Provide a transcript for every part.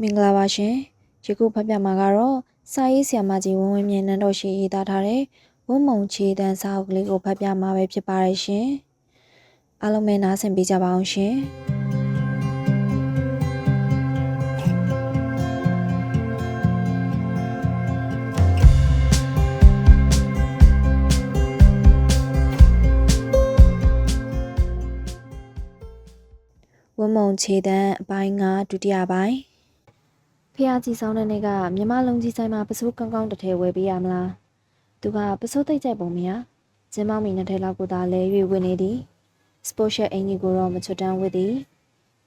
မင်္ဂလာပါရှင်ယခုဖတ်ပြမှာကတော့စာရေးဆရာမကြီးဝင်းဝင်းမြင့်နန်းတော်ရှိရေးသားထားတဲ့ဝုံမုံချေတန်းစာအုပ်ကလေးကိုဖတ်ပြမှာပဲဖြစ်ပါတယ်ရှင်အားလုံးပဲနားဆင်ပေးကြပါအောင်ရှင်ဝုံမုံချေတန်းအပိုင်းကဒုတိယပိုင်း ဖះကြီးဆောင်တဲ့နေ့ကမြမလုံးကြီးဆိုင်မှာပစိုးကောင်းကောင်းတစ်ထည်ဝယ်ပေးရမလားသူကပစိုးသိပ်ကြိုက်ပုံမရကျင်းမောင်းမီနှစ်ထည်လောက်ကိုသာလဲ၍ဝင်နေသည်စပိုရှက်အင်ကြီးကိုတော့မချွတ်တန်းဝစ်သည်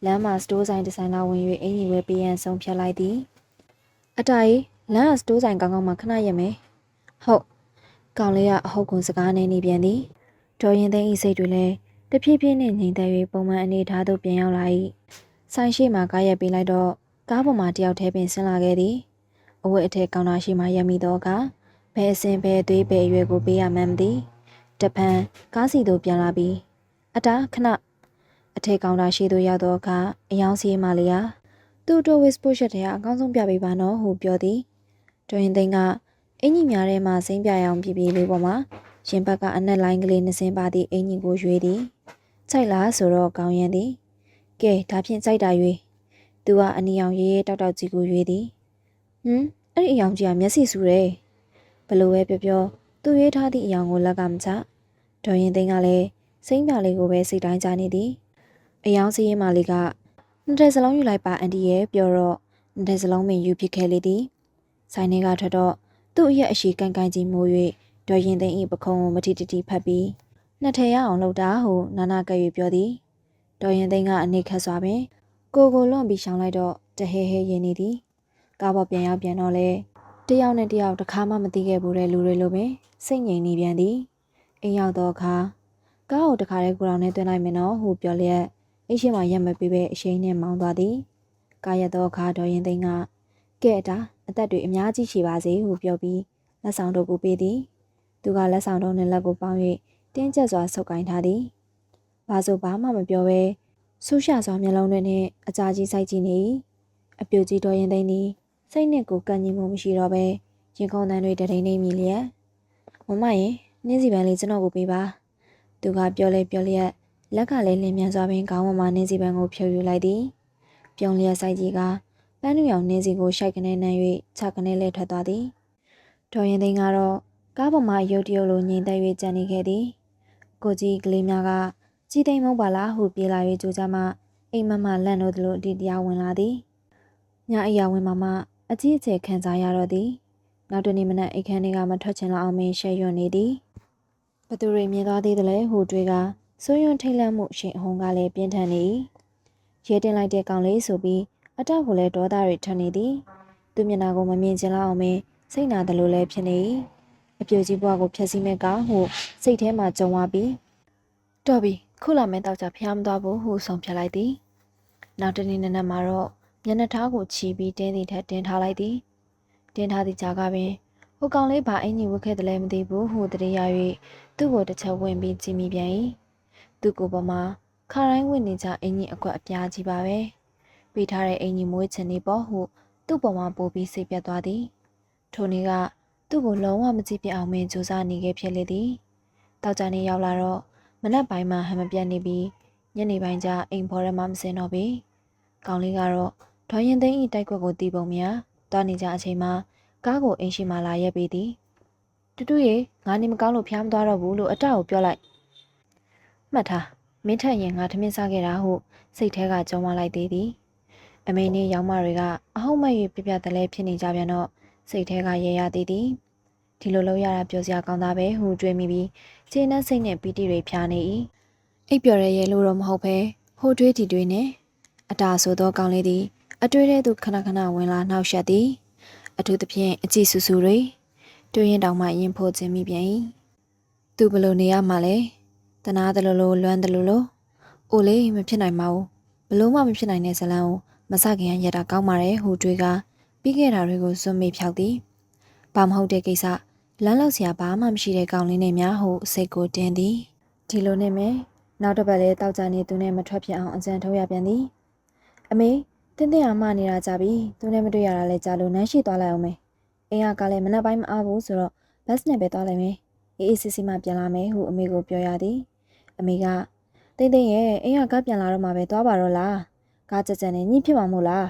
လမ်းမှာစတိုးဆိုင်တစ်ဆိုင်လောက်ဝင်၍အင်ကြီးဝယ်ပေးရန်ဆုံးဖြတ်လိုက်သည်အတားကြီးလမ်းကစတိုးဆိုင်ကောင်းကောင်းမှခဏရမယ်ဟုတ်ကောင်လေးကအဟုတ်ကွန်စကားနေနေပြန်သည်တော်ရင်သိန်းဤစိတ်တွေလည်းတဖြည်းဖြည်းနဲ့ငြိမ်သက်၍ပုံမှန်အနေထားသို့ပြန်ရောက်လာ၏ဆိုင်ရှိမှကားရက်ပေးလိုက်တော့ ကားပေါ်မှာတယောက်တည်းပင်ဆင်းလာခဲ့သည်အဝတ်အထည်ကောင်တာရှိမှရမိတော့ကဘယ်အစင်ဘယ်သွေးဘယ်အရွယ်ကိုပေးရမှန်းမသိတပန်ကားစီသို့ပြန်လာပြီးအတားခဏအထည်ကောင်တာရှိသို့ရောက်တော့ကအယောင်စီမလေးဟာသူ့တို့ဝစ်ပို့ရှက်တဲ့အကောင်းဆုံးပြပေးပါနော်ဟုပြောသည်တွင်သိန်းကအင်ကြီးများထဲမှစိမ့်ပြရအောင်ပြပြလေးပေါ်မှာရင်ဘက်ကအနက်လိုင်းကလေးနှစင်းပါသည့်အင်ကြီးကိုရွေးသည်ကြိုက်လားဆိုတော့ကောင်းရန်သည်ကဲဒါဖြင့်ကြိုက်တာရွေး သူကအနီအောင်ရေးရေးတောက်တောက်ကြီးကိုရွေးသည်ဟမ်အဲ့ဒီအယောင်ကြီးကမျက်စိစူတယ်ဘလို့ပဲပြောပြောသူရွေးထားသည့်အယောင်ကိုလက်ကမချဒေါ်ရင်သိန်းကလည်းစိမ့်ပြလေးကိုပဲစိတ်တိုင်းကြနေသည်အယောင်စီးရင်မလေးကနှစ်ထည်စလုံးယူလိုက်ပါအန်တီရဲ့ပြောတော့နှစ်ထည်စလုံးပင်ယူဖြစ်ခဲ့လေသည်ဆိုင်ထဲကထွက်တော့သူ့အရက်အရှိကန်ကန်ကြီးမိုး၍ဒေါ်ရင်သိန်း၏ပခုံးကိုမထီတတီဖတ်ပြီးနှစ်ထည်ရအောင်လုပ်တာဟုနာနာကဲ့၍ပြောသည်ဒေါ်ရင်သိန်းကအနေခက်စွာပင် ကိုကိုလွန်ပြီးရှောင်းလိုက်တော့တဟဲဟဲရင်နေသည်ကားပေါ်ပြန်ရောက်ပြန်တော့လေတယောက်နဲ့တယောက်တစ်ခါမှမသိခဲ့ဘူးတဲ့လူတွေလိုပင်စိတ်ငြိမ်နေပြန်သည်အိမ်ရောက်တော့အခါကားကိုတခါတည်းကိုတော်နဲ့တွင်းလိုက်မယ်နော်ဟုပြောလျက်အိတ်ရှိမှရက်မပေးပဲအရှိန်နဲ့မောင်းသွားသည်ကားရက်တော့အခါတော်ရင်သိန်းကကဲတာအသက်တွေအများကြီးရှိပါစေဟုပြောပြီးလက်ဆောင်တို့ကိုပေးသည်သူကလက်ဆောင်တို့နဲ့လက်ကိုပေါင်း၍တင်းကျပ်စွာဆုပ်ကိုင်းထားသည်ဘာဆိုဘာမှမပြောဘဲ ဆူရှာစွာမျက်လုံးတွေနဲ့အကြာကြီးစိုက်ကြည့်နေ၏အပြိုကြီးတော်ရင်သိန်းသည်စိတ်နဲ့ကိုကန့်ညီမှုမရှိတော့ပဲရင်ခုန်တန်းတွေတထိန်နေမိလျက်မမရင်နှင်းစီပန်းလေးကျွန်တော်ကိုပေးပါသူကပြောလဲပြောလျက်လက်ကလည်းလင်းမြန်စွာပင်ခေါင်းပေါ်မှာနှင်းစီပန်းကိုဖြုတ်ယူလိုက်သည်ပြုံလျက်စိုက်ကြီးကပန်းနူရောင်နှင်းစီကိုရှိုက်ကနေနှမ်း၍ခြကနေလဲထွက်သွားသည်တော်ရင်သိန်းကတော့ကားပေါ်မှာရုတ်တရုတ်လိုငြိမ်သက်၍ကြံနေခဲ့သည်ကိုကြီးကလေးများက ကြည်တိမ်မုံပါလားဟုပြေးလာ၍ကြိုးကြမှအိမ်မမလန့်လို့သလိုအတီတရားဝင်လာသည်ညအိယာဝင်မှမှအကြီးအကျယ်ခံစားရတော့သည်နောက်တနေ့မနက်အိတ်ခမ်းတွေကမထွက်ချင်တော့အောင်မင်းရှဲရွံ့နေသည်ဘသူတွေမြင်သွားသေးတယ်လဲဟူတွေကစိုးရွံ့ထိတ်လန့်မှုရှင်အဟုန်ကလည်းပြင်းထန်နေ၏ရဲတင်လိုက်တဲ့ကောင်လေးဆိုပြီးအတောက်ကိုလည်းဒေါသတွေထွက်နေသည်သူမျက်နှာကိုမမြင်ချင်တော့အောင်မင်းစိတ်နာတယ်လို့လည်းဖြစ်နေ၏အပြိုကြီးဘွားကိုဖျက်ဆီးမဲ့ကောင်ဟုစိတ်ထဲမှာကြုံသွားပြီးတော်ပြီ ခုလာမဲ့တောက်ကြဖျားမသွားဘူးဟုဆုံးဖြတ်လိုက်သည်နောက်တနေ့နံနက်မှာတော့မျက်နှာထားကိုချီပြီးတင်းသည်ထက်တင်းထားလိုက်သည်တင်းထားသည့်ကြားကပင်ဟိုကောင်လေးဘာအင်ကြီးဝတ်ခဲ့တယ်လဲမသိဘူးဟုတရေရ၍သူ့ကိုတစ်ချက်ဝင်ပြီးကြည့်မိပြန်၏သူ့ကိုယ်ပေါ်မှာခါတိုင်းဝင်နေကြအင်ကြီးအကွက်အပြားကြီးပါပဲပေးထားတဲ့အင်ကြီးမွေးချင်နေပေါ့ဟုသူ့ပေါ်မှာပို့ပြီးစိတ်ပြတ်သွားသည်ထိုနေ့ကသူ့ကိုလုံးဝမကြည့်ပြအောင်မင်းစူးစမ်းနေခဲ့ဖြစ်လေသည်တောက်ကြနေရောက်လာတော့ မနက်ပိုင်းမှာဟမ်မပြတ်နေပြီးညနေပိုင်းကျအိမ်ဖော်ရဲမှမစင်တော့ပြီ။ကောင်လေးကတော့ဒေါ်ရင်သိန်းဤတိုက်ခွက်ကိုတီးပုံများတွားနေကြအချိန်မှာကားကိုအိမ်ရှိမှလာရက်ပေးသည်။တူတူရေငါနေမကောင်းလို့ဖျားမသွားတော့ဘူးလို့အတောက်ကိုပြောလိုက်။မှတ်ထားမင်းထက်ရင်ငါထမင်းစားခဲ့တာဟုစိတ်ထဲကကြုံမလိုက်သေးသည်။အမေနဲ့ရောင်မတွေကအဟုတ်မဲ့၍ပြပြတလဲဖြစ်နေကြပြန်တော့စိတ်ထဲကရေရသေးသည်။ ဒီလိုလုပ်ရတာပြောစရာကောင်းတာပဲဟုတွေးမိပြီးခြေနဲ့စိတ်နဲ့ပီတိတွေဖြာနေ၏အိပ်ပျော်ရဲရဲလို့တော့မဟုတ်ပဲဟိုတွေးတီတွေနဲ့အတာဆိုသောကောင်းလေးသည်အတွေ့တဲ့သူခဏခဏဝင်လာနှောက်ယှက်သည်အထူးသဖြင့်အကြည့်ဆူဆူတွေတွေးရင်တောင်မှရင်ဖို့ခြင်းမိပြန်၏သူဘလို့နေရမှာလဲတနာတလူလိုလွမ်းတလူလိုအိုလေးမဖြစ်နိုင်ပါဘူးဘလို့မှမဖြစ်နိုင်တဲ့ဇလန်းကိုမဆခင်ရတာကောင်းပါတယ်ဟူတွေးကပြီးခဲ့တာတွေကိုစွန့်မိဖြောက်သည်ဘာမဟုတ်တဲ့ကိစ္စ လမ်းလောက်စရာဘာမှမရှိတဲ့ကောင်လေးနဲ့များဟုစိတ်ကိုတင်းသည်ဒီလိုနဲ့မယ်နောက်တစ်ပတ်လဲတောက်ကြနေသူနဲ့မထွက်ဖြစ်အောင်အကြံထုတ်ရပြန်သည်အမေတင်းတင်းအောင်မနေတာကြပြီသူနဲ့မတွေ့ရတာလဲကြာလို့နန်းရှိသွားလိုက်အောင်မယ်အိမ်ကကလည်းမနက်ပိုင်းမအားဘူးဆိုတော့ဘတ်နဲ့ပဲသွားလိုက်မယ်အေးအေးစစ်စစ်မှပြန်လာမယ်ဟုအမေကိုပြောရသည်အမေကတင်းတင်းရဲ့အိမ်ကကပြန်လာတော့မှပဲသွားပါတော့လားကားကြက်ကြက်နဲ့ညှိဖြစ်မှာမို့လား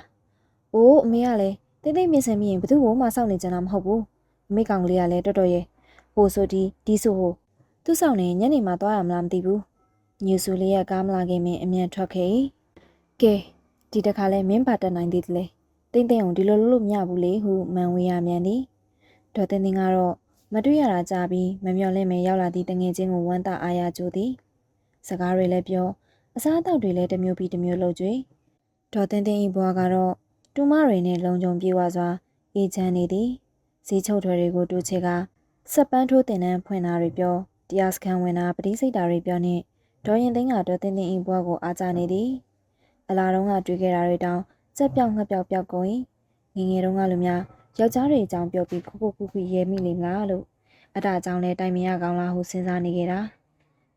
အိုးအမေကလည်းတင်းတင်းမြင်စင်မိရင်ဘသူ့ကိုမှစောင့်နေကြတာမဟုတ်ဘူးအ မေကောင်လေးကလည်းတော်တော်ရဲ့ဟိုဆိုဒီဒီဆိုဟိုသူ့ဆောင်နေညနေမှသွားရမလားမသိဘူးညူစုလေးကကားမလာခင်မင်းအမြန်ထွက်ခဲ့ကဲဒီတခါလဲမင်းပါတက်နိုင်သေးတယ်လေတင်းတင်းအောင်ဒီလိုလုပ်လို့မရဘူးလေဟုမန်ဝေရမြန်သည်ဒေါ်တင်းတင်းကတော့မတွေ့ရတာကြာပြီးမမျော်လင့်မဲရောက်လာသည့်တငယ်ချင်းကိုဝမ်းသာအားရကြိုသည်စကားတွေလည်းပြောအစားအသောက်တွေလည်းတစ်မျိုးပြီးတစ်မျိုးလုပ်ကြွေဒေါ်တင်းတင်းဤဘွားကတော့တူမတွေနဲ့လုံခြုံပြေဝစွာအေးချမ်းနေသည် ဈေးချုပ်ထွယ်တွေကိုတူချေကစက်ပန်းထိုးတင်တန်းဖွင့်တာတွေပြောတရားစခန်းဝင်တာပတိစိတ်တာတွေပြောနှင့်ဒေါ်ရင်သိန်းကဒေါ်တင်းတင်းဤဘွားကိုအားကြနေသည်အလာတုံးကတွေ့ခဲ့တာတွေတောင်စက်ပြောက်ငှက်ပြောက်ပြောက်ကုန်၏ငငယ်တုန်းကလိုများယောက်ျားတွေအကြောင်းပြောပြီးခုခုခုခုရဲမိလိမ့်မလားလို့အတားအကြောင်းလဲတိုင်မရကောင်းလားဟုစဉ်းစားနေခဲ့တာ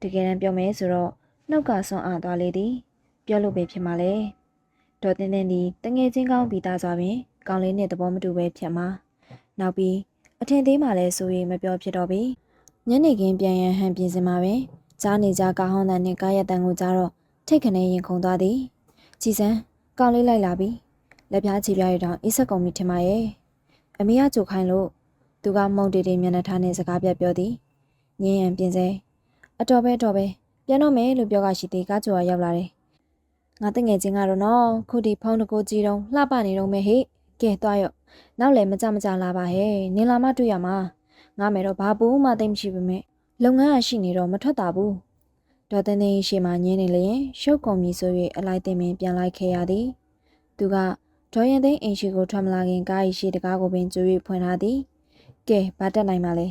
တကယ်တမ်းပြောမယ်ဆိုတော့နှုတ်ကဆွန့်အားသွားလေသည်ပြောလို့ပဲဖြစ်မှာလေဒေါ်တင်းတင်းဒီတငယ်ချင်းကောင်းပြီးသားစွာပင်ကောင်းလေးနဲ့သဘောမတူပဲဖြစ်မှာ နောက်ပြီးအထင်သေးမှလဲဆိုရင်မပြောဖြစ်တော့ပြီညနေခင်းပြန်ရန်ဟန်ပြင်စင်မှာပဲကြားနေကြကားဟောင်းတန်နဲ့ကားရက်တန်ကိုကြားတော့ထိတ်ခနဲရင်ခုန်သွားသည်ကြည်စမ်းကောင်းလေးလိုက်လာပြီလက်ပြားချီပြားရတောင်အေးဆက်ကုန်ပြီထင်ပါရဲ့အမေကကြိုခိုင်းလို့သူကမုံတေတေမျက်နှာထားနဲ့စကားပြတ်ပြောသည်ငင်းရန်ပြင်စဲအတော်ပဲတော်ပဲပြန်တော့မယ်လို့ပြောကရှိသေးကားကြိုကရောက်လာတယ်ငါတငယ်ချင်းကတော့နော်ခုဒီဖုန်းတကိုကြီးတုံးလှပနေတော့မယ်ဟေ့ကဲသွားရော့ နောက်လည်းမကြမကြလာပါဟဲ့နင်လာမတွေ့ရမှာငါမယ်တော့ဘာဘူးမှသိမရှိပါနဲ့လုပ်ငန်းကရှိနေတော့မထွက်တာဘူးဒေါ်တင်တင်ရှေ့မှညင်းနေလျင်ရှုပ်ကုန်ပြီဆို၍အလိုက်တင်ပင်ပြန်လိုက်ခဲ့ရသည်သူကဒေါ်ရင်သိန်းအိမ်ရှိကိုထွက်မလာခင်ကား၏ရှေ့တကားကိုပင်ကျွေးဖွင့်ထားသည်ကဲဘာတက်နိုင်မှာလဲ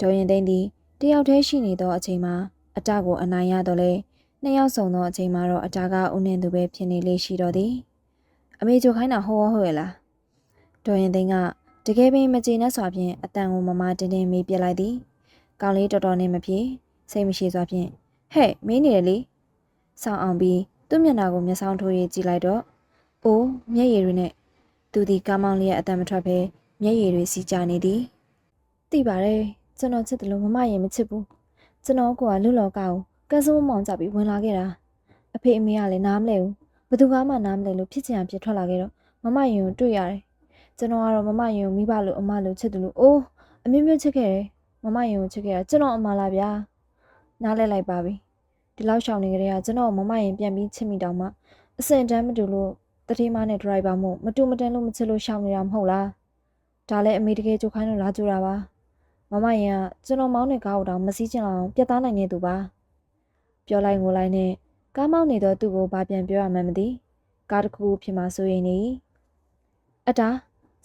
ဒေါ်ရင်သိန်းသည်တယောက်တည်းရှိနေသောအချိန်မှာအတကိုအနိုင်ရတော့လေနှစ်ယောက်ဆောင်သောအချိန်မှာတော့အတာကဥနှင်သူပဲဖြစ်နေလေရှိတော့သည်အမေချိုခိုင်းတာဟောဟောရဲ့လား ဒေါ်ရင်သိန်းကတကယ်ပင်မကျေနပ်စွာဖြင့်အတန်ကိုမမတင်းတင်းမေးပြလိုက်သည်ကောင်လေးတော်တော်နဲ့မပြေစိတ်မရှိစွာဖြင့်ဟဲ့မင်းနေတယ်လေဆောင်းအောင်ပြီးသူ့မျက်နှာကိုမျက်စောင်းထိုးရေးကြည့်လိုက်တော့အိုးမျက်ရည်တွေနဲ့သူဒီကားမောင်းလေးရဲ့အတန်မထွက်ဘဲမျက်ရည်တွေစီးကြနေသည်သိပါတယ်ကျွန်တော်ချစ်တယ်လို့မမရင်မချစ်ဘူးကျွန်တော်ကလူလောကကိုကန်းစိုးမောင်ကြပြီးဝင်လာခဲ့တာအဖေအမေကလည်းနားမလဲဘူးဘယ်သူကမှနားမလဲလို့ဖြစ်ချင်အောင်ပြထွက်လာခဲ့တော့မမရင်ကိုတွေ့ရတယ် ကျွန်တော်ကတော့မမရင်ကိုမိဘလို့အမလို့ချစ်တယ်လို့အိုးအမျိုးမျိုးချစ်ခဲ့တယ်မမရင်ကိုချစ်ခဲ့တာကျွန်တော်အမလားဗျာနားလဲလိုက်ပါပြီဒီလောက်ရှောင်နေကြတဲ့ကကျွန်တော်မမရင်ပြန်ပြီးချစ်မိတောင်မှအစင်တန်းမတူလို့တတိမနဲ့ဒရိုက်ဘာမို့မတူမတန်လို့မချစ်လို့ရှောင်နေတာမဟုတ်လားဒါလည်းအမေတကယ်ကြိုခိုင်းလို့လာကြတာပါမမရင်ကကျွန်တော်မောင်းတဲ့ကားကိုတောင်မစည်းချင်အောင်ပြတ်သားနိုင်နေသူပါပြောလိုက်ငိုလိုက်နဲ့ကားမောင်းနေတော့သူ့ကိုဘာပြန်ပြောရမှန်းမသိကားတစ်ခုဖြစ်မှဆိုရင်နေအတား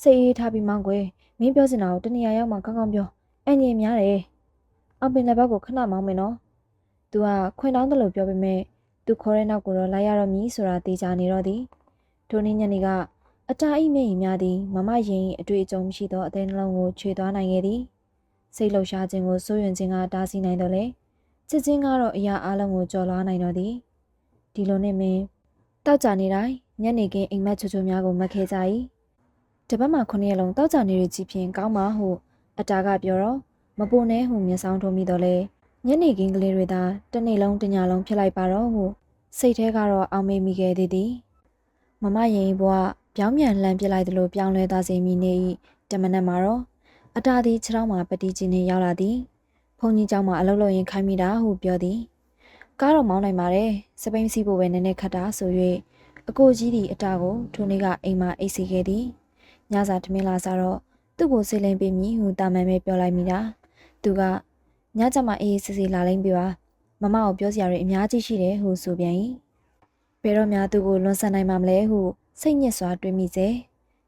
စိတ်အေးထားပြီးမောင်းကွယ်မင်းပြောစင်တာကိုတနေရာရောက်မှကောင်းကောင်းပြောအငြင်းများတယ်အောင်ပင်လည်းဘက်ကိုခဏမောင်းမယ်နော်။ "तू ကခွင်တောင်းတယ်လို့ပြောပေမဲ့ तू ခေါ်တဲ့နောက်ကိုတော့လိုက်ရတော့မည်ဆိုတာသိကြနေတော့သည်။ထိုနေ့ညနေကအတားအိမျက်ရည်များသည်မမရင်၏အတွေ့အကြုံမရှိသောအသေးနှလုံးကိုခြွေသွားနိုင်ခဲ့သည်။စိတ်လှုပ်ရှားခြင်းကိုစိုးရွံ့ခြင်းကတားဆီးနိုင်တော့လေ။ချစ်ခြင်းကတော့အရာအလုံးကိုကျော်လွှားနိုင်တော့သည်။ဒီလိုနဲ့မင်းတောက်ကြနေတိုင်းညနေခင်းအိမ်မက်ချိုချိုများကိုမက်ခဲကြ၏။ တပတ်မှခုနှစ်ရက်လုံးတောက်ကြနေရကြည့်ဖြင့်ကောင်းပါဟုအတားကပြောတော့မပူနဲ့ဟုမျက်စောင်းထိုးမိတော့လေ။ညနေခင်းကလေးတွေသာတစ်နေ့လုံးတစ်ညလုံးဖြစ်လိုက်ပါတော့ဟုစိတ်ထဲကတော့အောင်မေးမိခဲ့သေးသည်မမရင်ဘွားပြောင်းပြန်လှမ်းပစ်လိုက်သလိုပြောင်းလဲသွားစေမိနေ၏တမနက်မှာတော့အတားသည်ခြေထောက်မှာပတိကြီးနှင့်ရောက်လာသည်ဖုန်ကြီးเจ้าမှာအလုပ်လုပ်ရင်ခိုင်းမိတာဟုပြောသည်ကားတော့မောင်းနိုင်ပါတယ်စပိန်စီးဖို့ပဲနည်းနည်းခတ်တာဆို၍အကိုကြီးသည်အတားကိုထိုနေ့ကအိမ်မှာအိတ်စီခဲ့သည် ညစာထမင်းလာစားတော့သူ့ကိုဆေးလင်းပေးမည်ဟုတာမန်ပဲပြောလိုက်မိတာသူကညကျမှအေးစစ်စစ်လာလိမ့်ပြပါမမကိုပြောစရာတွေအများကြီးရှိတယ်ဟုဆိုပြန်၏ဘယ်တော့မှသူ့ကိုလွန်ဆန်နိုင်မှာမလဲဟုစိတ်ညစ်စွာတွေးမိစေ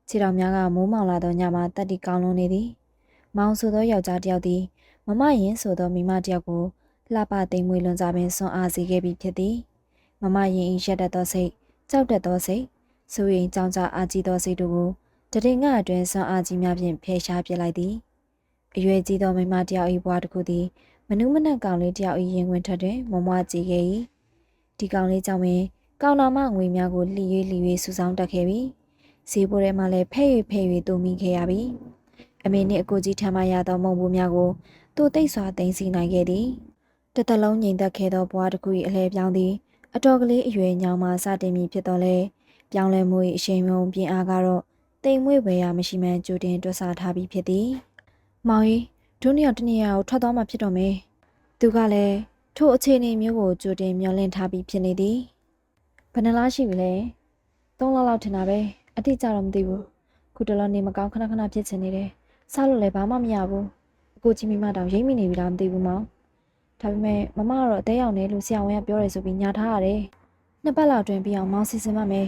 ခြေတော်များကမိုးမောင်လာသောညမှာတက်တီကောင်းလုံးနေသည်မောင်ဆိုသောယောက်ျားတစ်ယောက်သည်မမရင်ဆိုသောမိမတစ်ယောက်ကိုလှပသိမ်မွေလွန်စားပင်ဆွန်အားစေခဲ့ပြီးဖြစ်သည်မမရင်၏ရက်တက်သောစိတ်ကြောက်တက်သောစိတ်ဆိုရင်ကြောင်ကြအာကြီးသောစိတ်တို့ကို တရင်ငါအတွင်းဆွန်အားကြီးများဖြင့်ဖယ်ရှားပြလိုက်သည်အရွယ်ကြီးသောမိမတစ်ယောက်၏ဘဝတစ်ခုသည်မနုမနက်ကောင်လေးတစ်ယောက်၏ရင်ဝင်ထက်တွင်မမွားကြည့်ခဲ့၏ဒီကောင်လေးကြောင့်ပင်ကောင်နာမငွေများကိုလှီ၍လှီ၍စူဆောင်းတက်ခဲ့ပြီဈေးပေါ်ထဲမှာလည်းဖဲ့၍ဖဲ့၍တုံမိခဲ့ရပြီအမေနှင့်အကိုကြီးထမ်းမရသောမုံဘူးများကိုသူတိတ်စွာသိမ်းဆည်းနိုင်ခဲ့သည်တစ်သက်လုံးငြိမ်သက်ခဲ့သောဘဝတစ်ခု၏အလဲပြောင်းသည်အတော်ကလေးအရွယ်ညောင်မှစတင်ပြီဖြစ်တော်လဲပြောင်းလဲမှု၏အရှိန်မြုံပြင်အားကတော့ တိမ်မွေ့ဝယ်ရမရှိမှန်းကြိုတင်တွက်ဆထားပြီးဖြစ်သည်မောင်ကြီးဒုနီယာတနေရာကိုထွက်သွားမှဖြစ်တော့မယ်သူကလည်းထို့အခြေအနေမျိုးကိုကြိုတင်မျှော်လင့်ထားပြီးဖြစ်နေသည်ဘယ်နှလားရှိပြီလဲသုံးလလောက်ထင်တာပဲအတိအကျတော့မသိဘူးခုတလောနေမကောင်းခဏခဏဖြစ်ချင်နေတယ်စားလို့လည်းဘာမှမရဘူးအကိုကြီးမိမတောင်ရိမ့်မိနေပြီလားမသိဘူးမောင်ဒါပေမဲ့မမကတော့အသေးရောက်နေလို့ဆရာဝန်ကပြောတယ်ဆိုပြီးညာထားရတယ်နှစ်ပတ်လောက်တွင်ပြီးအောင်မောင်စီစဉ်မှမယ်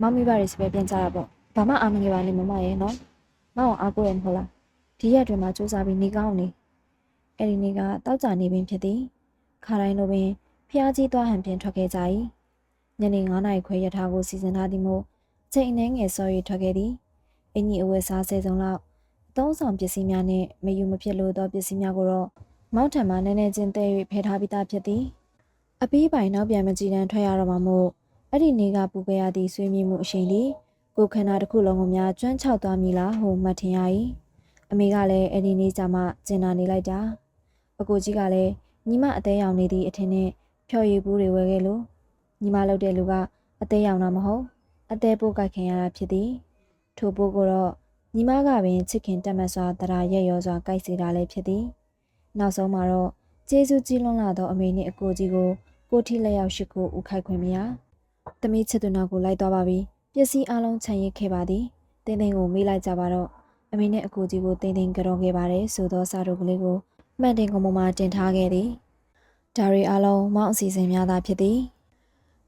မောင်မိဘတွေစပဲပြန်ကြတာပေါ့ ဘာမှအားမငယ်ပါနဲ့မမရဲ့နော်မောင်အားကိုရမဟုတ်လားဒီရက်တွင်မှစူးစမ်းပြီးနေကောင်းနေအဲ့ဒီနေ့ကတောက်ကြနေပင်ဖြစ်သည်ခါတိုင်းလိုပင်ဖျားကြီးသွားဟန်ပြန်ထွက်ခဲ့ကြ၏ညနေ9နာရီခွဲရထားကိုစီစဉ်ထားသည်မို့ချိန်နှဲငယ်စောရီထွက်ခဲ့သည်အင်ကြီးအဝတ်စားဆယ်စုံလောက်အသုံးဆောင်ပစ္စည်းများနှင့်မယူမဖြစ်လို့သောပစ္စည်းများကိုတော့မောက်ထံမှနည်းနည်းချင်းတဲ၍ဖယ်ထားပြီးသားဖြစ်သည်အပီးပိုင်နောက်ပြန်မကြည်တမ်းထွက်ရတော့မှမို့အဲ့ဒီနေ့ကပူခဲ့ရသည့်ဆွေးမြေ့မှုအရှိန်သည် ကိုယ်ခန္ဓာတစ်ခုလုံးကိုများကျွမ်းချောက်သွားမည်လားဟုမှတ်ထင်ရ၏အမေကလည်းအဲ့ဒီနေ့ကျမှကျင်နာနေလိုက်တာအကိုကြီးကလည်းညီမအသေးရောင်နေသည့်အထင်နဲ့ဖြော်ရည်ဘူးတွေဝယ်ခဲ့လို့ညီမလုပ်တဲ့လူကအသေးရောင်တာမဟုတ်အသေးပိုးကြိုက်ခင်ရတာဖြစ်သည်ထိုပိုးကိုတော့ညီမကပင်ချစ်ခင်တက်မတ်စွာတရားရက်ရောစွာကြိုက်စေတာလည်းဖြစ်သည်နောက်ဆုံးမှာတော့ကျေးဇူးကြီးလွန်းလာသောအမေနှင့်အကိုကြီးကိုကိုထိလက်ရောက်ရှိကိုဥခိုက်ခွင့်မရသမီးချစ်သူနာကိုလိုက်သွားပါပြီ ပစ္စည်းအလုံးခြံရစ်ခဲ့ပါသည်တင်းတင်းကိုမေးလိုက်ကြပါတော့အမေနဲ့အကိုကြီးကိုတင်းတင်းကြော်ခဲ့ပါတယ်ဆိုသောစာတို့ကလေးကိုမှတ်တင်ကုံပေါ်မှာတင်ထားခဲ့သည်ဒါရီအလုံးမောင်းအစီအစဉ်များသာဖြစ်သည်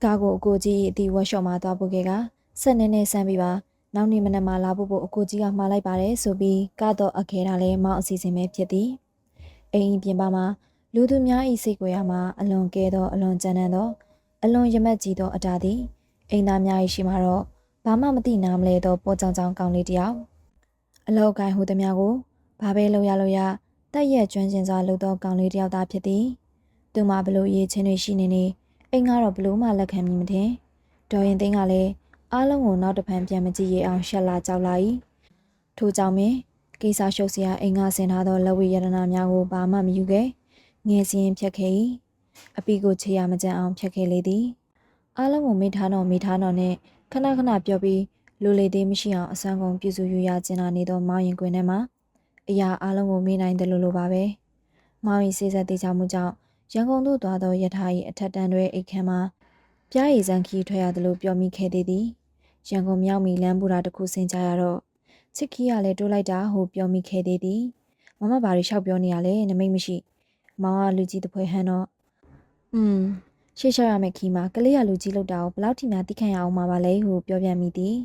ကားကိုအကိုကြီးအတီဝက်ရှော့မှာသွားပို့ခဲ့ကဆက်နေနေဆန်းပြီးပါနောက်နေ့မနက်မှလာဖို့ဖို့အကိုကြီးကမှားလိုက်ပါတယ်ဆိုပြီးကတော့အခဲတာလဲမောင်းအစီအစဉ်ပဲဖြစ်သည်အိမ်ပြင်ပမှာလူသူများဤစိတ်ကိုရမှာအလွန်ကဲသောအလွန်ကြမ်းတမ်းသောအလွန်ရမက်ကြီးသောအတားသည်အိမ်သားများ၏ရှိမှာတော့ ဘာမှမသိနားမလဲသောပေါ်ကြောင်ကြောင်ကောင်းလေးတယောက်အလောက်ကိုင်းဟူသည်များကိုဘာပဲလုပ်ရလို့ရတက်ရက်ကျွမ်းကျင်စွာလုပ်သောကောင်းလေးတယောက်သားဖြစ်သည်သူမှဘလို့ရေးချင်းတွေရှိနေနေအိမ်ကတော့ဘလို့မှလက်ခံမိမထင်ဒေါ်ရင်သိန်းကလည်းအားလုံးကိုနောက်တစ်ဖန်ပြန်မကြည့်ရအောင်ရှက်လာကြောက်လာ၏ထို့ကြောင့်ပင်ကိစ္စရှုပ်စရာအိမ်ကဆင်ထားသောလက်ဝဲရတနာများကိုဘာမှမယူခဲ့ငယ်စဉ်ဖြတ်ခဲ့၏အပီကိုချေရမကြမ်းအောင်ဖြတ်ခဲ့လေသည်အားလုံးကိုမိထားတော့မိထားတော့နဲ့ ခဏခဏပြောပြီးလူလေသေးမရှိအောင်အစမ်းကုန်ပြုစုယူရကျင်လာနေသောမောင်ရင်ကွင်းထဲမှာအရာအားလုံးကိုမေးနိုင်တယ်လို့လိုပါပဲမောင်ရင်စေဆက်သေးချမှုကြောင့်ရန်ကုန်သို့သွားသောယထာ၏အထက်တန်းတွဲအိတ်ခမ်းမှာပြားရည်စံခီးထွက်ရတယ်လို့ပြောမိခဲ့သေးသည်ရန်ကုန်မြောက်မီလမ်းပူတာတစ်ခုဆင်ကြရတော့ချစ်ခီးကလည်းတိုးလိုက်တာဟုပြောမိခဲ့သေးသည်မမဘာတွေလျှောက်ပြောနေရလဲနမိတ်မရှိမောင်ကလူကြီးတပွဲဟန်တော့อืม ရှေ့လျှောက်ရမယ့်ခီးမှာကလေးရလူကြီးလောက်တာကိုဘလောက်ထိများသိခံရအောင်မှာပါလဲဟုပြောပြမိသည်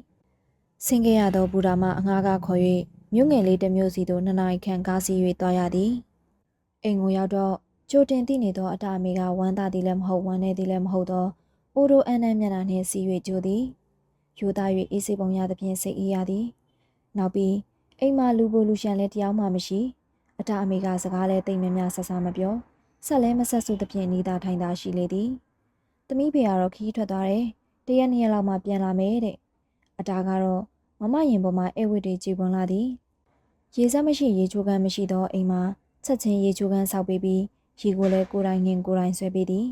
ဆင်းခဲ့ရသောဘူတာမအငားကခေါ်၍မြို့ငယ်လေးတစ်မျိုးစီသို့နှစ်နိုင်ခန့်ကားစီ၍သွားရသည်အိမ်ကိုရောက်တော့ကြိုတင်သိနေသောအတအမေကဝမ်းသာသည်လည်းမဟုတ်ဝမ်းနည်းသည်လည်းမဟုတ်သောအိုဒိုအန်နန်မျက်နှာနှင့်စီ၍ကြိုသည်ယူသား၍အေးစိပုံရသဖြင့်စိတ်အေးရသည်နောက်ပြီးအိမ်မှာလူပိုလူရှန်လည်းတရားမှမရှိအတအမေကစကားလည်းတိတ်မြများဆဆမပြော ဆက်လဲမဆက်စုသဖြင့်နေသာထိုင်သာရှိလေသည်။သမီးဖေကတော့ခီးထွက်သွားတယ်။တရက်နှစ်ရက်လောက်မှပြန်လာမယ်တဲ့အတားကတော့မမရင်ပေါ်မှာအဲဝစ်တွေကြည်ပွန်လာသည်။ရေစက်မရှိရေချိုးကန်းမရှိသောအိမ်မှာချက်ချင်းရေချိုးကန်းဆောက်ပေးပြီးရေကိုလည်းကိုယ်တိုင်ငင်ကိုယ်တိုင်ဆွဲပေးသည်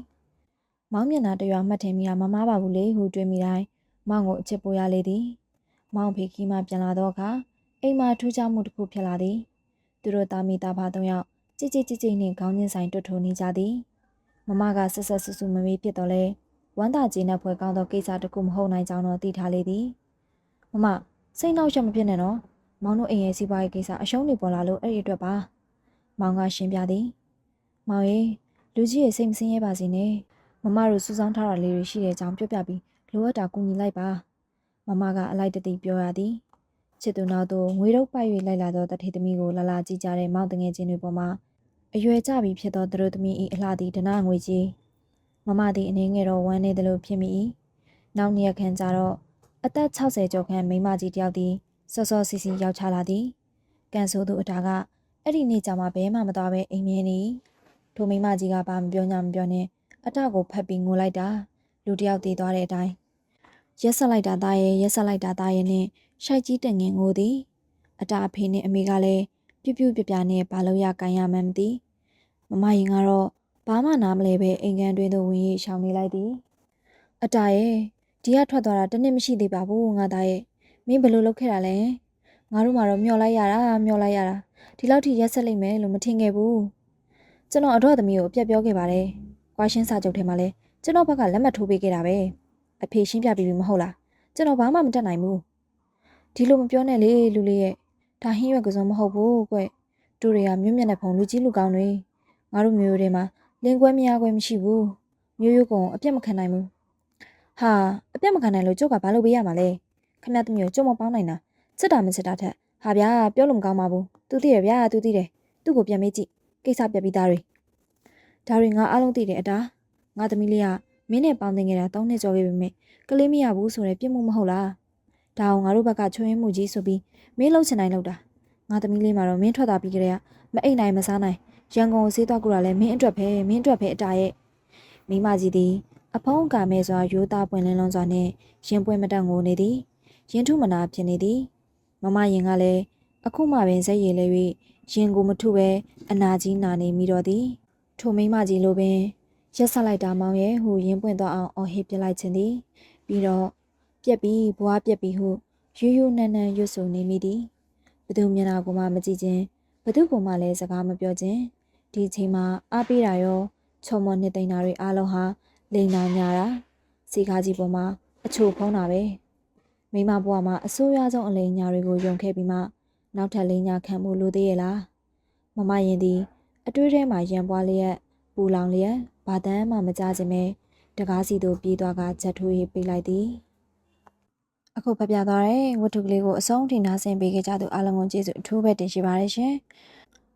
။မောင်မျက်နှာတရွာမှတ်ထင်မိတာမမားပါဘူးလေဟုတွေးမိတိုင်းမောင်ကိုအချစ်ပိုရလေသည်။မောင်ဖေခီးမှပြန်လာတော့အခါအိမ်မှာထူးခြားမှုတစ်ခုဖြစ်လာသည်။သူတို့သားမိသားဖသုံးယောက် ကြည်ကြည်ကြည်ကြည်နှင့်ခေါင်းချင်းဆိုင်တွတ်ထိုးနေကြသည်မမကဆက်ဆက်ဆူဆူမမေးဖြစ်တော့လဲဝမ်းသာကျေနပ်ဖွယ်ကောင်းသောကိစ္စတစ်ခုမဟုတ်နိုင်ကြောင်းတော့သိထားလေသည်မမစိတ်နှောက်ယှက်မဖြစ်နဲ့နော်မောင်တို့အိမ်ရဲ့စီးပွားရေးကိစ္စအရှုံးတွေပေါ်လာလို့အဲ့ဒီအတွက်ပါမောင်ကရှင်းပြသည်မောင်ရေလူကြီးရဲ့စိတ်မစင်းရဲပါစေနဲ့မမတို့စူးစောင်းထားတာလေးတွေရှိတဲ့အကြောင်းပြောပြပြီးလိုအပ်တာကူညီလိုက်ပါမမကအလိုက်တတိပြောရသည်ချစ်သူနောက်သို့ငွေတော့ပိုက်၍လိုက်လာသောတထေသမီးကိုလာလာကြည့်ကြတဲ့မောင်တငယ်ချင်းတွေပေါ်မှာ အရွယ်ကြပြီဖြစ်သောသူတို့သမီး၏အလှသည်ဒနာငွေကြီးမမသည်အနေငယ်တော့ဝမ်းနေသလိုဖြစ်မိ၏နောက်နှစ်ရက်ခန့်ကြာတော့အသက်60ကျော်ခန့်မိန်းမကြီးတယောက်သည်စောစောစီစီရောက်ချလာသည်ကန်ဆိုးသူအတားကအဲ့ဒီနေ့ကျမှဘဲမှမသွားပဲအိမ်မြင်းနေထိုမိန်းမကြီးကဘာမပြောညာမပြောနဲ့အတကိုဖတ်ပြီးငိုလိုက်တာလူလူတစ်ယောက်တည်သွားတဲ့အတိုင်းရက်ဆက်လိုက်တာသားရဲ့ရက်ဆက်လိုက်တာသားရဲ့နဲ့ရှိုက်ကြီးတငင်ငိုသည်အတာအဖေနဲ့အမေကလည်း ပြူးပြူးပြပြနဲ့ဘာလို့ရကန်ရမှန်းမသိမမရင်ကတော့ဘာမှနားမလဲပဲအိမ်ကန်တွင်သို့ဝင်ရေးရှောင်နေလိုက်သည်အတာရဲ့ဒီကထွက်သွားတာတစ်နှစ်မရှိသေးပါဘူးငါသားရဲ့မင်းဘယ်လိုလုပ်ခဲ့တာလဲငါတို့မှတော့မျောလိုက်ရတာမျောလိုက်ရတာဒီလောက်ထိရက်ဆက်လိုက်မယ်လို့မထင်ခဲ့ဘူးကျွန်တော်အတော့သမီးကိုအပြက်ပြောခဲ့ပါတယ်ကွာရှင်းစာချုပ်ထဲမှာလဲကျွန်တော်ဘက်ကလက်မှတ်ထိုးပေးခဲ့တာပဲအဖေရှင်းပြပြီးပြီမဟုတ်လားကျွန်တော်ဘာမှမတတ်နိုင်ဘူးဒီလိုမပြောနဲ့လေလူလေးရဲ့ ဒါဟင်းရွက်ကစုံမဟုတ်ဘူးကွတူတွေကမြွတ်မြတ်တဲ့ဖုံလူကြီးလူကောင်းတွေငါတို့မျိုးရိုးတွေမှာလင်းကွဲမရကွဲမရှိဘူးမျိုးရိုးကောင်အပြက်မခံနိုင်ဘူးဟာအပြက်မခံနိုင်လို့ကျုပ်ကဘာလုပ်ပေးရမှာလဲခမရသမီးကိုကျုံမပေါင်းနိုင်တာစစ်တာမစစ်တာထက်ဟာဗျာပြောလို့မကောင်းပါဘူးသူသိရဗျာသူသိတယ်သူ့ကိုပြန်မေးကြည့်ကိစ္စပြက်ပြီးသားတွေဒါတွေငါအားလုံးသိတယ်အတားငါသမီးလေးကမင်းနဲ့ပေါင်းတင်ခဲ့တာတောင်းနဲ့ကြော်ခဲ့ပေမဲ့ကလေးမရဘူးဆိုရဲပြစ်မှုမဟုတ်လား ဒါအောင်ငါတို့ဘက်ကချွေးမှုကြီးဆိုပြီးမင်းလှုပ်ချင်တိုင်းလှုပ်တာငါသမီးလေးမှာတော့မင်းထွက်သွားပြီးကြတဲ့ကမအိတ်နိုင်မစားနိုင်ရန်ကုန်ကိုဆေးသွားကြတာလဲမင်းအတွက်ပဲမင်းအတွက်ပဲအတားရဲ့မိမကြီးသည်အဖုံးကာမဲစွာရိုးသားပွင့်လင်းလွန်းစွာနဲ့ရင်ပွင့်မတက်ငိုနေသည်ရင်ထုမနာဖြစ်နေသည်မမရင်ကလည်းအခုမှပင်စိတ်ရည်လဲ၍ရင်ကိုမထုပဲအနာကြီးနာနေမိတော့သည်ထိုမိမကြီးလိုပင်ရက်ဆက်လိုက်တာမောင်ရဲ့ဟူရင်ပွင့်သွားအောင်အော်ဟစ်ပြလိုက်ခြင်းသည်ပြီးတော့ ပြက်ပြီးဘွားပြက်ပြီးဟုယူးယူးနန်းနန်းရွတ်ဆိုနေမိသည်ဘသူမျက်နှာကိုမှမကြည့်ခြင်းဘသူကမှလည်းစကားမပြောခြင်းဒီအချိန်မှာအားပေးတာရောချုံမနှစ်သိန်းတာတွေအားလုံးဟာလိန်နာညာတာစီကားကြီးပေါ်မှာအချို့ဖုံးတာပဲမိမဘွားမှာအဆိုးရွားဆုံးအလိန်ညာတွေကိုယုံခဲ့ပြီးမှနောက်ထပ်လိန်ညာခံမှုလိုသေးရဲ့လားမမရင်သည်အတွေးထဲမှာရံပွားလျက်ပူလောင်လျက်ဘာတမ်းမှမကြခြင်းပဲတကားစီသို့ပြေးသွားကချက်ထိုးရေးပေးလိုက်သည် အခုဖပြသွားတဲ့ဝတ္ထုကလေးကိုအဆုံးထိနားဆင်ပေးခဲ့ကြသူအားလုံးကိုကျေးဇူးအထူးပဲတင်ရှိပါတယ်ရှင်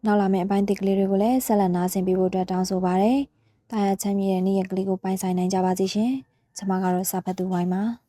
နောက်လာမယ့်အပိုင်းတစ်ကလေးတွေကိုလည်းဆက်လက်နားဆင်ပေးဖို့အတွက်တောင်းဆိုပါရစေ။တာယာချမ်းမြေတဲ့နေ့ရက်လေးကိုပိုင်ဆိုင်နိုင်ကြပါစေရှင်။ကျွန်မကတော့စာဖတ်သူဝိုင်းပါ။